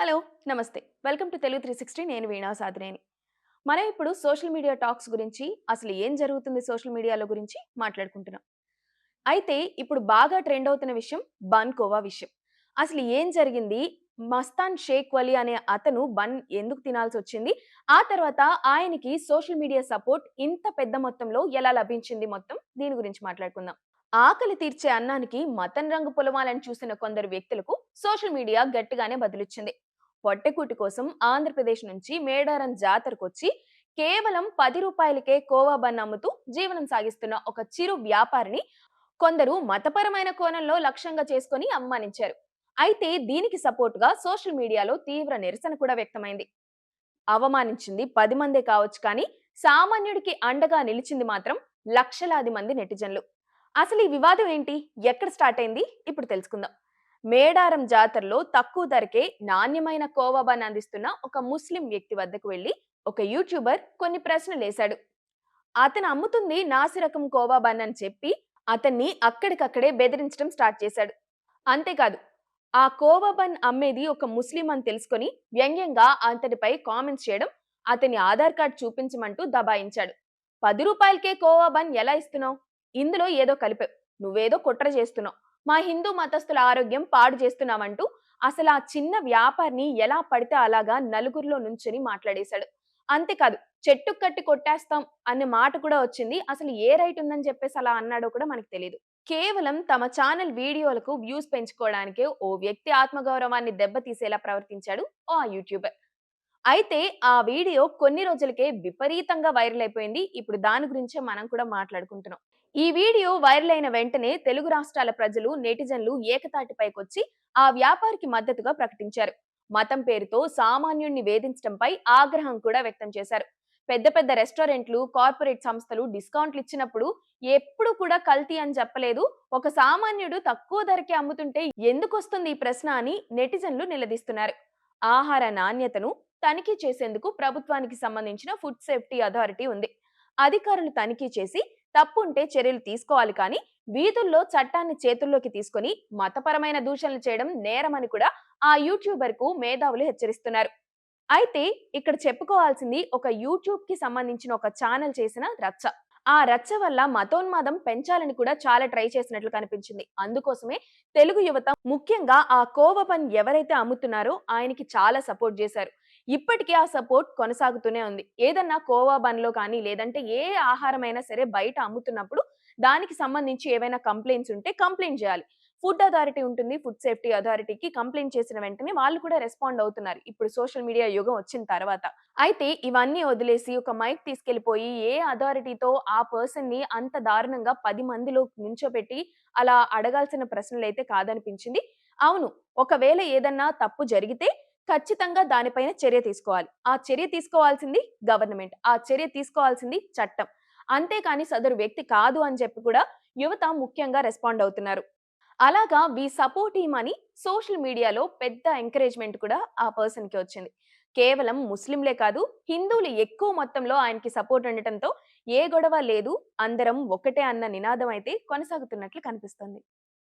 Hello నమస్తే. Welcome to Telugu three sixty నేను వీణా సాధనేని మనం ఇప్పుడు సోషల్ మీడియా టాక్స్ గురించి అసలు ఏం జరుగుతుంది సోషల్ మీడియాలో గురించి మాట్లాడుకుంటున్నాం. అయితే ఇప్పుడు బాగా ట్రెండ్ అవుతున్న విషయం బన్ కోవా విషయం. అసలు ఏం జరిగింది? మస్తాన్ షేక్ వలీ అనే అతను బన్ ఎందుకు తినాల్సి వచ్చింది? ఆ తర్వాత ఆయనకి సోషల్ మీడియా సపోర్ట్ ఇంత పెద్ద మొత్తంలో ఎలా లభించింది మొత్తం? దీని గురించి మాట్లాడుకుందాం. ఆకలి తీర్చే అన్నానికి మతం రంగు పొలమాలని చూసిన కొందరు వ్యక్తులకు సోషల్ మీడియా గట్టిగానే బదులిచ్చింది. పొట్టెకూటి కోసం ఆంధ్రప్రదేశ్ నుంచి మేడారం జాతరకు వచ్చి కేవలం పది రూపాయలకే కోవా బన్ అమ్ముతూ జీవనం సాగిస్తున్న ఒక చిరు వ్యాపారిని కొందరు మతపరమైన కోణంలో లక్ష్యంగా చేసుకుని అవమానించారు అయితే దీనికి సపోర్టుగా సోషల్ మీడియాలో తీవ్ర నిరసన కూడా వ్యక్తమైంది. అవమానించింది పది మందే కావచ్చు కానీ సామాన్యుడికి అండగా నిలిచింది మాత్రం లక్షలాది మంది నెటిజన్లు. అసలు ఈ వివాదం ఏంటి? ఎక్కడ స్టార్ట్ అయింది? ఇప్పుడు తెలుసుకుందాం. మేడారం జాతరలో తక్కువ ధరకే నాణ్యమైన కోవాబాన్ అందిస్తున్న ఒక ముస్లిం వ్యక్తి వద్దకు వెళ్ళి ఒక యూట్యూబర్ కొన్ని ప్రశ్నలు వేశాడు. అతను అమ్ముతుంది నాసిరకం కోవాబాన్ అని చెప్పి అతన్ని అక్కడికక్కడే బెదిరించడం స్టార్ట్ చేశాడు. అంతేకాదు ఆ కోవాబన్ అమ్మేది ఒక ముస్లిం అని తెలుసుకొని వ్యంగ్యంగా అతనిపై కామెంట్స్ చేయడం అతని ఆధార్ కార్డ్ చూపించమంటూ దబాయించాడు. పది రూపాయలకే కోవాబన్ ఎలా ఇస్తున్నావు? ఇందులో ఏదో కలిపావు. నువ్వేదో కుట్ర చేస్తున్నావు. మా హిందూ మతస్థుల ఆరోగ్యం పాడు చేస్తున్నామంటూ అసలు ఆ చిన్న వ్యాపారిని ఎలా పడితే అలాగా నలుగురిలో నుంచుని మాట్లాడేశాడు. అంతేకాదు చెట్టు కట్టి కొట్టేస్తాం అనే మాట కూడా వచ్చింది. అసలు ఏ రైట్ ఉందని చెప్పేసి అలా అన్నాడో కూడా మనకు తెలియదు కేవలం తమ ఛానల్ వీడియోలకు వ్యూస్ పెంచుకోవడానికే ఓ వ్యక్తి ఆత్మగౌరవాన్ని దెబ్బతీసేలా ప్రవర్తించాడు ఓ ఆ యూట్యూబర్. అయితే ఆ వీడియో కొన్ని రోజులకే విపరీతంగా వైరల్ అయిపోయింది. ఇప్పుడు దాని గురించే మనం కూడా మాట్లాడుకుంటున్నాం. ఈ వీడియో వైరల్ అయిన వెంటనే తెలుగు రాష్ట్రాల ప్రజలు నెటిజన్లు ఏకతాటిపైకొచ్చి ఆ వ్యాపారికి మద్దతుగా ప్రకటించారు. మతం పేరుతో సామాన్యుణ్ణి వేధించడంపై ఆగ్రహం కూడా వ్యక్తం చేశారు. పెద్ద పెద్ద రెస్టారెంట్లు కార్పొరేట్ సంస్థలు డిస్కౌంట్లు ఇచ్చినప్పుడు ఎప్పుడు కూడా కల్తీ అని చెప్పలేదు. ఒక సామాన్యుడు తక్కువ ధరకే అమ్ముతుంటే ఎందుకు వస్తుంది ఈ ప్రశ్న అని నెటిజన్లు నిలదీస్తున్నారు. ఆహార నాణ్యతను తనిఖీ చేసేందుకు ప్రభుత్వానికి సంబంధించిన ఫుడ్ సేఫ్టీ అథారిటీ ఉంది. అధికారులు తనిఖీ చేసి తప్పుంటే చర్యలు తీసుకోవాలి కానీ వీధుల్లో చట్టాన్ని చేతుల్లోకి తీసుకొని మతపరమైన దూషణలు చేయడం నేరమని కూడా ఆ యూట్యూబర్కు మేధావులు హెచ్చరిస్తున్నారు. అయితే ఇక్కడ చెప్పుకోవాల్సింది ఒక యూట్యూబ్కి సంబంధించిన ఒక ఛానల్ చేసిన రచ్చ. ఆ రచ్చ వల్ల మతోన్మాదం పెంచాలని కూడా చాలా ట్రై చేసినట్లు కనిపించింది. అందుకోసమే తెలుగు యువత ముఖ్యంగా ఆ కోవపన్ ఎవరైతే అమ్ముతున్నారో ఆయనకి చాలా సపోర్ట్ చేశారు. ఇప్పటికీ ఆ సపోర్ట్ కొనసాగుతూనే ఉంది. ఏదన్నా కోవా బన్లో కానీ లేదంటే ఏ ఆహారమైనా సరే బయట అమ్ముతున్నప్పుడు దానికి సంబంధించి ఏవైనా కంప్లైంట్స్ ఉంటే కంప్లైంట్ చేయాలి. ఫుడ్ అథారిటీ ఉంటుంది. ఫుడ్ సేఫ్టీ అథారిటీకి కంప్లైంట్ చేసిన వెంటనే వాళ్ళు కూడా రెస్పాండ్ అవుతున్నారు. ఇప్పుడు సోషల్ మీడియా యుగం వచ్చిన తర్వాత. అయితే ఇవన్నీ వదిలేసి ఒక మైక్ తీసుకెళ్ళిపోయి ఏ అథారిటీతో ఆ పర్సన్ని అంత దారుణంగా పది మందిలో నుంచోబెట్టి అలా అడగాల్సిన ప్రశ్నలు అయితే కాదనిపించింది. అవును ఒకవేళ ఏదన్నా తప్పు జరిగితే ఖచ్చితంగా దానిపైన చర్య తీసుకోవాలి. ఆ చర్య తీసుకోవాల్సింది గవర్నమెంట్. ఆ చర్య తీసుకోవాల్సింది చట్టం. అంతేకాని సదరు వ్యక్తి కాదు అని చెప్పి కూడా యువత ముఖ్యంగా రెస్పాండ్ అవుతున్నారు. అలాగా వి సపోర్ట్ అని సోషల్ మీడియాలో పెద్ద ఎంకరేజ్మెంట్ కూడా ఆ పర్సన్కి వచ్చింది. కేవలం ముస్లింలే కాదు హిందువులు ఎక్కువ మొత్తంలో ఆయనకి సపోర్ట్ ఉండటంతో ఏ గొడవ లేదు అందరం ఒకటే అన్న నినాదం అయితే కొనసాగుతున్నట్లు కనిపిస్తుంది.